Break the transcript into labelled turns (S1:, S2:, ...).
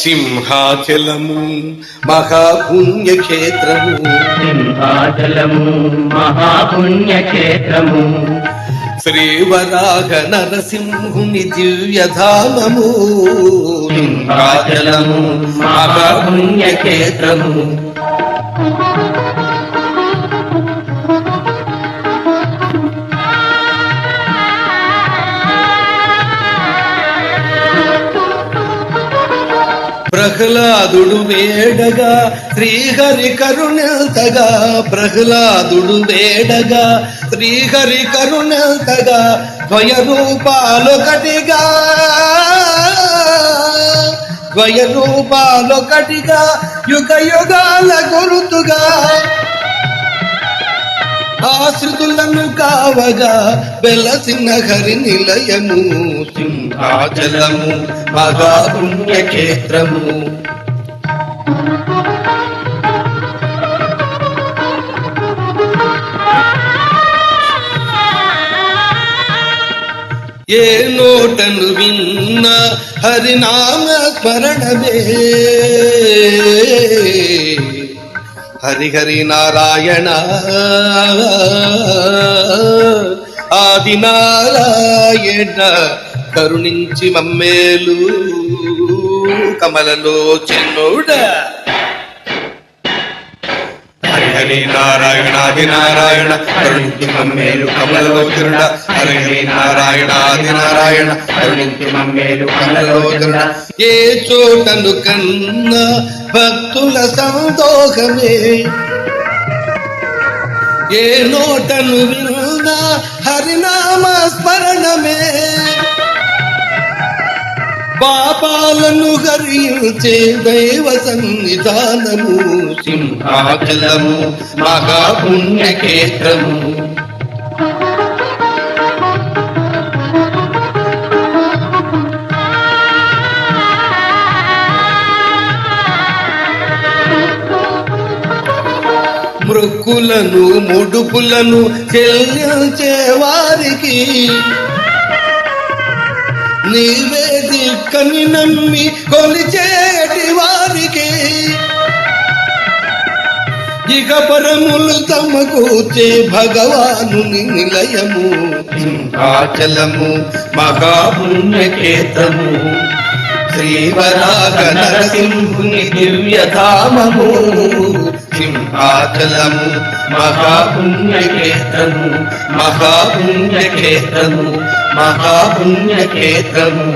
S1: సింహాచలము మహాపుణ్యక్షేత్రము.
S2: సింహాచలము మహాపుణ్యక్షేత్రము.
S1: శ్రీవరాగ నరసింహుని దివ్యధామము.
S2: సింహాచలము మహాపుణ్యక్షేత్రము.
S1: ప్రహ్లాదుడు వేడగా శ్రీహరి కరుణెల్తగా ప్రహ్లాదుడు వేడగా శ్రీహరి కరుణెల్తగా ద్వయ రూపాలొకటిగా ద్వయ రూపాలొకటిగా యుగ యుగాల గురుతుగా. ఆశ్రుతులను కావగా వెలసిన హరి నిలయము సింహాచలము మహాపుణ్యక్షేత్రము. ఏ నోటను విన్న హరినామ స్మరణమే. హరి హరి నారాయణ ఆదినారాయణ కరుణించి మమ్మేలు కమలలో చిన్నోడా హరి హరి నారాయణ ఆది నారాయణ కరుణించి మమ్మేలు కమలలో చెరుడ హరి హరి నారాయణ ఆది నారాయణ
S2: కరుణించి మమ్మేలు కమలలో చెరుడ.
S1: ఏ చోటను కన్నా భక్తుల సంతోషమే ఏ నోటను విన్నా హరినామ స్మరణమే పాపాలను హరించే దైవ సన్నిధానము సింహాచలము మహాపుణ్యక్షేత్రము. మృక్కులను ముడుపులను చెల్లించే వారికి నీవే దిక్కని నమ్మి కొలిచేటి వారికి. ఇక పరములు తమకూచే భగవాను నిలయము. సింహాచలము మహాపుణ్యకేతము శ్రీవరాగ నరసింహుని దివ్యధామము సింహాచలము మహాపుణ్యకేతము మహాపుణ్యకేతము మహాపుణ్యకేతము